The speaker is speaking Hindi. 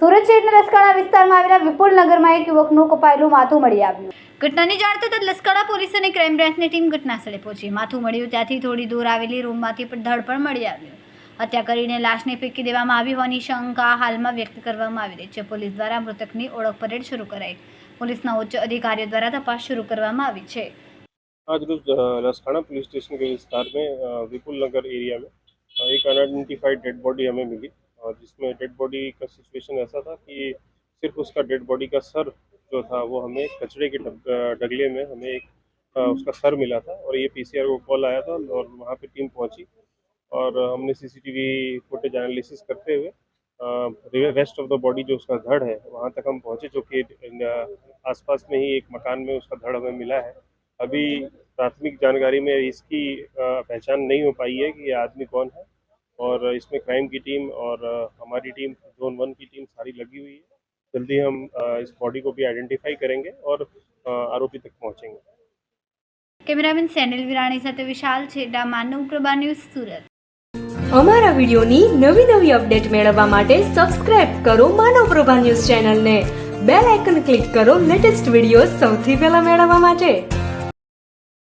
સુરત શહેરના લસકાળા વિસ્તારમાં આવેલા વિપુલ નગરમાં એક યુવકનું કપાયેલું માથું મળી આવ્યું. ઘટનાની જાણ થતાં લસકાળા પોલીસ અને ક્રાઇમ બ્રાન્ચની ટીમ ઘટના સ્થળે પહોંચી. માથું મળ્યું, ત્યાંથી થોડી દૂર આવેલી રૂમમાંથી પણ ધડ પણ મળી આવ્યું. હત્યા કરીને લાશને ફેંકી દેવામાં આવી હોવાની શંકા હાલમાં વ્યક્ત કરવામાં આવી રહી છે. પોલીસ દ્વારા મૃતકની ઓળખ પરેડ શરૂ કરાઈ. પોલીસના ઉચ્ચ અધિકારીઓ દ્વારા તપાસ શરૂ કરવામાં આવી છે. आज रोज लसखाना पुलिस स्टेशन के विस्तार में विपुल नगर एरिया में एक अनआइडेंटिफाइड डेड बॉडी हमें मिली। और जिसमें डेड बॉडी का सिचुएशन ऐसा था कि सिर्फ़ उसका डेड बॉडी का सर जो था, वो हमें कचरे के डगले में हमें एक उसका सर मिला था और ये पीसीआर को कॉल आया था और वहाँ पे टीम पहुँची और हमने सीसीटीवी फुटेज एनालिसिस करते हुए रेस्ट ऑफ़ द बॉडी जो उसका धड़ है, वहाँ तक हम पहुँचे, जो कि आसपास में ही एक मकान में उसका धड़ हमें मिला है। अभी प्राथमिक जानकारी में इसकी अ, पहचान नहीं हो पाई है कि ये आदमी कौन है और इसमें क्राइम की टीम और अ, हमारी टीम जोन वन की टीम सारी लगी हुई है जल्दी हम अ, इस बॉडी को भी आइडेंटिफाई करेंगे और अ, आरोपी तक पहुंचेंगे કેમેરામેન સેનિલ વિરાણી સાથે વિશાલ છેડા માનવ પ્રભા ન્યૂઝ સુરત અમારા વિડિયોની નવી નવી અપડેટ મેળવવા માટે સબસ્ક્રાઇબ કરો માનવ પ્રભા ન્યૂઝ ચેનલને બેલ આઇકન ક્લિક કરો લેટેસ્ટ વિડિયો સૌથી પહેલા મેળવવા માટે